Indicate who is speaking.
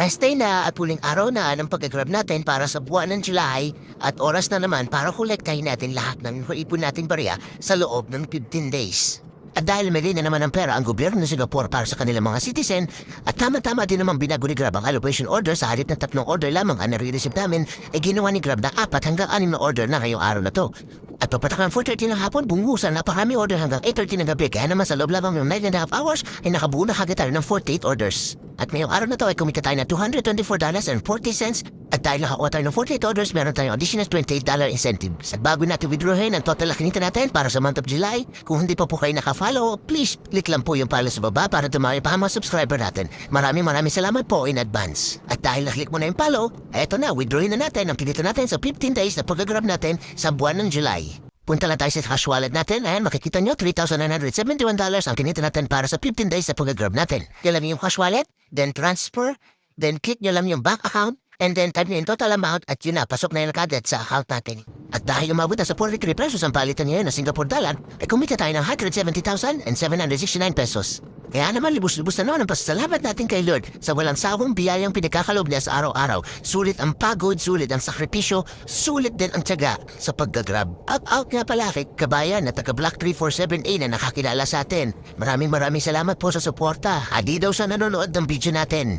Speaker 1: Rest day na at huling araw na ng pag-grab natin para sa buwan ng July at oras na naman para kolektahin natin lahat ng ipon nating barya sa loob ng 15 days. At dahil may na naman ng pera ang gobyerno ng Singapore para sa kanilang mga citizen, at tama-tama din naman binago ni Grab ang allocation order sa halip ng tatlong order lamang ang nare-receive namin, ay ginawa ni Grab na apat hanggang anim na order na ngayong araw na to. At papatak ng 4.30 ng hapon, bungusan napakarami order hanggang 8.30 ng gabi, kaya naman sa loob lamang ng 9 and a half hours, ay nakabuo na kagad ng 48 orders. At ngayong araw na to ay kumita tayo ng $224.40 at dahil nakakuha ng 48 orders, meron tayong additional $28 incentives. At bago natin withdrawin ang total na natin para sa month of July, kung hindi pa po kayo nakafollow, please click lang po yung follow sa baba para dumami pa ang mga subscriber natin. Maraming maraming salamat po in advance. At dahil naklik mo na yung follow, eto na, withdrawin na natin ang kinita natin sa 15 days na pag-grab natin sa buwan ng July. Punta lang tayo sa cash wallet natin. Ayan, makikita nyo, $3,971 ang kinita natin para sa 15 days na pag-grab natin. Kaya lang yung cash wallet, then transfer, then click nyo lang yung bank account, and then type nyo yung total amount at yun na, pasok na yung kagad sa account natin. At dahil umabot na sa 43 pesos ang palitan ngayon ng Singapore dollar, ay kumita tayo ng 170,769 pesos. Kaya naman libus-libus na naman ang pasasalamat natin kay Lord sa walang sawang biyayang pinagkakalob niya sa araw-araw. Sulit ang pagod, sulit ang sakripisyo, sulit din ang tiyaga sa paggagrab. Out out nga pala kay kabayan na taga Block 347A na nakakilala sa atin. Maraming maraming salamat po sa suporta. Adi daw sa nanonood ng video natin.